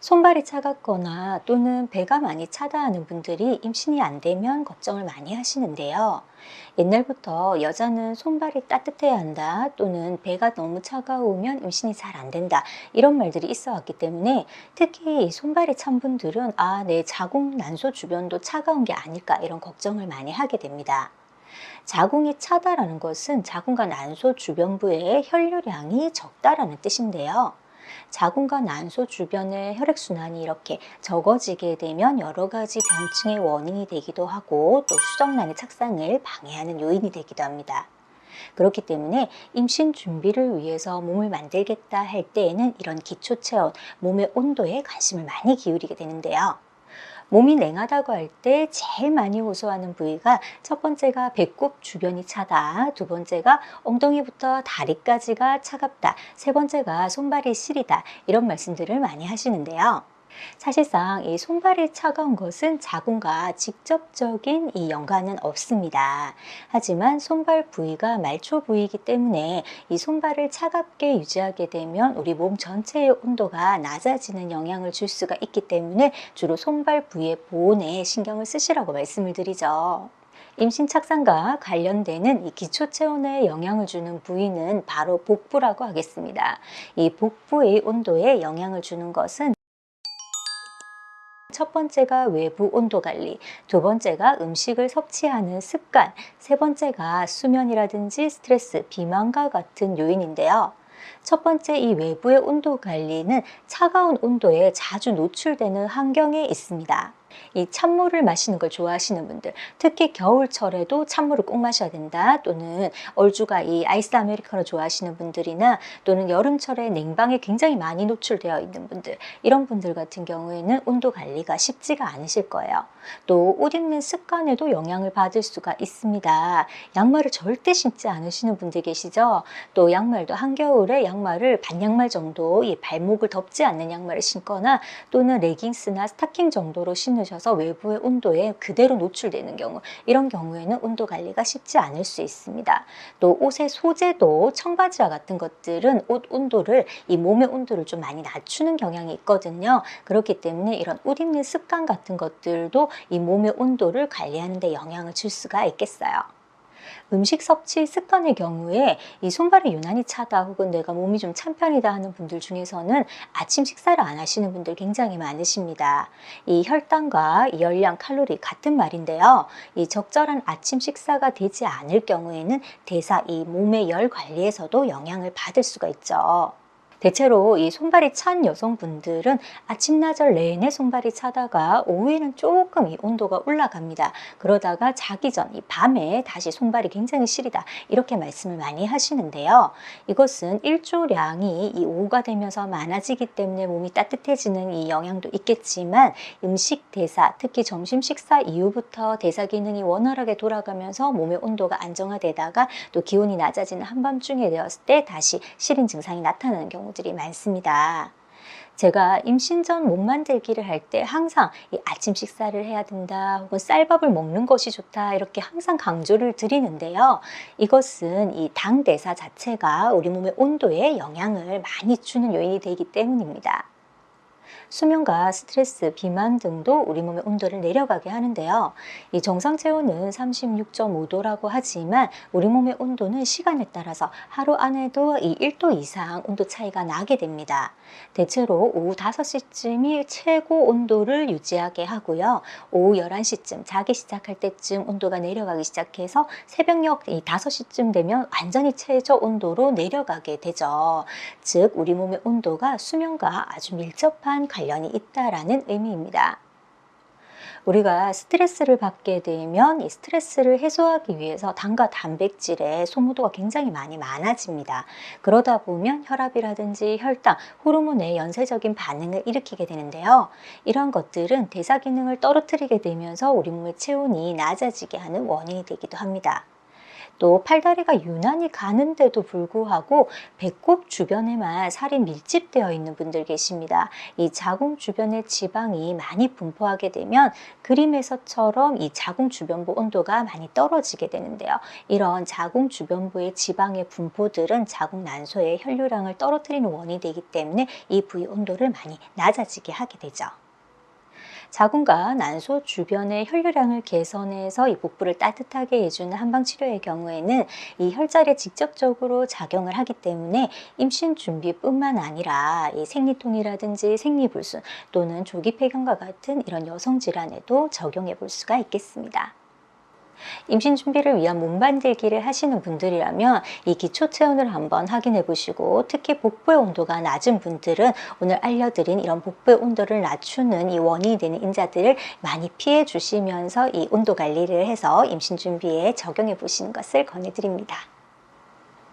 손발이 차갑거나 또는 배가 많이 차다 하는 분들이 임신이 안 되면 걱정을 많이 하시는데요. 옛날부터 여자는 손발이 따뜻해야 한다 또는 배가 너무 차가우면 임신이 잘 안 된다 이런 말들이 있어 왔기 때문에 특히 이 손발이 찬 분들은 아, 내 자궁 난소 주변도 차가운 게 아닐까 이런 걱정을 많이 하게 됩니다. 자궁이 차다라는 것은 자궁과 난소 주변부의 혈류량이 적다라는 뜻인데요. 자궁과 난소 주변의 혈액순환이 이렇게 적어지게 되면 여러 가지 병증의 원인이 되기도 하고 또 수정란의 착상을 방해하는 요인이 되기도 합니다. 그렇기 때문에 임신 준비를 위해서 몸을 만들겠다 할 때에는 이런 기초 체온, 몸의 온도에 관심을 많이 기울이게 되는데요. 몸이 냉하다고 할 때 제일 많이 호소하는 부위가 첫 번째가 배꼽 주변이 차다, 두 번째가 엉덩이부터 다리까지가 차갑다, 세 번째가 손발이 시리다. 이런 말씀들을 많이 하시는데요. 사실상 이 손발이 차가운 것은 자궁과 직접적인 이 연관은 없습니다. 하지만 손발 부위가 말초 부위이기 때문에 이 손발을 차갑게 유지하게 되면 우리 몸 전체의 온도가 낮아지는 영향을 줄 수가 있기 때문에 주로 손발 부위의 보온에 신경을 쓰시라고 말씀을 드리죠. 임신 착상과 관련되는 이 기초 체온에 영향을 주는 부위는 바로 복부라고 하겠습니다. 이 복부의 온도에 영향을 주는 것은 첫 번째가 외부 온도 관리, 두 번째가 음식을 섭취하는 습관, 세 번째가 수면이라든지 스트레스, 비만과 같은 요인인데요. 첫 번째 이 외부의 온도 관리는 차가운 온도에 자주 노출되는 환경에 있습니다. 이 찬물을 마시는 걸 좋아하시는 분들, 특히 겨울철에도 찬물을 꼭 마셔야 된다. 또는 얼주가 이 아이스 아메리카노 좋아하시는 분들이나 또는 여름철에 냉방에 굉장히 많이 노출되어 있는 분들, 이런 분들 같은 경우에는 온도 관리가 쉽지가 않으실 거예요. 또 옷 입는 습관에도 영향을 받을 수가 있습니다. 양말을 절대 신지 않으시는 분들 계시죠? 또 양말도 한겨울에 양말을 반양말 정도 이 발목을 덮지 않는 양말을 신거나 또는 레깅스나 스타킹 정도로 신 으셔서 외부의 온도에 그대로 노출되는 경우 이런 경우에는 온도 관리가 쉽지 않을 수 있습니다. 또 옷의 소재도 청바지와 같은 것들은 옷 온도를 이 몸의 온도를 좀 많이 낮추는 경향이 있거든요. 그렇기 때문에 이런 옷 입는 습관 같은 것들도 이 몸의 온도를 관리하는 데 영향을 줄 수가 있겠어요. 음식 섭취 습관의 경우에 이 손발이 유난히 차다 혹은 내가 몸이 좀 찬 편이다 하는 분들 중에서는 아침 식사를 안 하시는 분들 굉장히 많으십니다. 이 혈당과 이 열량, 칼로리 같은 말인데요. 이 적절한 아침 식사가 되지 않을 경우에는 대사, 이 몸의 열 관리에서도 영향을 받을 수가 있죠. 대체로 이 손발이 찬 여성분들은 아침나절 내내 손발이 차다가 오후에는 조금 이 온도가 올라갑니다. 그러다가 자기 전 이 밤에 다시 손발이 굉장히 시리다 이렇게 말씀을 많이 하시는데요. 이것은 일조량이 이 오후가 되면서 많아지기 때문에 몸이 따뜻해지는 이 영향도 있겠지만 음식 대사 특히 점심 식사 이후부터 대사 기능이 원활하게 돌아가면서 몸의 온도가 안정화되다가 또 기온이 낮아지는 한밤중에 되었을 때 다시 시린 증상이 나타나는 경우 경우들이 많습니다. 제가 임신 전몸 만들기를 할 때 항상 아침 식사를 해야 된다 혹은 쌀밥을 먹는 것이 좋다 이렇게 항상 강조를 드리는데요. 이것은 이 당 대사 자체가 우리 몸의 온도에 영향을 많이 주는 요인이 되기 때문입니다. 수면과 스트레스, 비만 등도 우리 몸의 온도를 내려가게 하는데요. 이 정상 체온은 36.5도라고 하지만 우리 몸의 온도는 시간에 따라서 하루 안에도 이 1도 이상 온도 차이가 나게 됩니다. 대체로 오후 5시쯤이 최고 온도를 유지하게 하고요. 오후 11시쯤 자기 시작할 때쯤 온도가 내려가기 시작해서 새벽녘 5시쯤 되면 완전히 최저 온도로 내려가게 되죠. 즉 우리 몸의 온도가 수면과 아주 밀접한 관련이 있다라는 의미입니다. 우리가 스트레스를 받게 되면 이 스트레스를 해소하기 위해서 당과 단백질의 소모도가 굉장히 많이 많아집니다. 그러다 보면 혈압이라든지 혈당, 호르몬의 연쇄적인 반응을 일으키게 되는데요. 이런 것들은 대사 기능을 떨어뜨리게 되면서 우리 몸의 체온이 낮아지게 하는 원인이 되기도 합니다. 또 팔다리가 유난히 가는데도 불구하고 배꼽 주변에만 살이 밀집되어 있는 분들 계십니다. 이 자궁 주변에 지방이 많이 분포하게 되면 그림에서처럼 이 자궁 주변부 온도가 많이 떨어지게 되는데요. 이런 자궁 주변부의 지방의 분포들은 자궁 난소의 혈류량을 떨어뜨리는 원인이 되기 때문에 이 부위 온도를 많이 낮아지게 하게 되죠. 자궁과 난소 주변의 혈류량을 개선해서 이 복부를 따뜻하게 해주는 한방 치료의 경우에는 이 혈자리에 직접적으로 작용을 하기 때문에 임신 준비뿐만 아니라 이 생리통이라든지 생리불순 또는 조기 폐경과 같은 이런 여성 질환에도 적용해 볼 수가 있겠습니다. 임신 준비를 위한 몸 만들기를 하시는 분들이라면 이 기초 체온을 한번 확인해 보시고 특히 복부의 온도가 낮은 분들은 오늘 알려드린 이런 복부의 온도를 낮추는 이 원인이 되는 인자들을 많이 피해 주시면서 이 온도 관리를 해서 임신 준비에 적용해 보시는 것을 권해드립니다.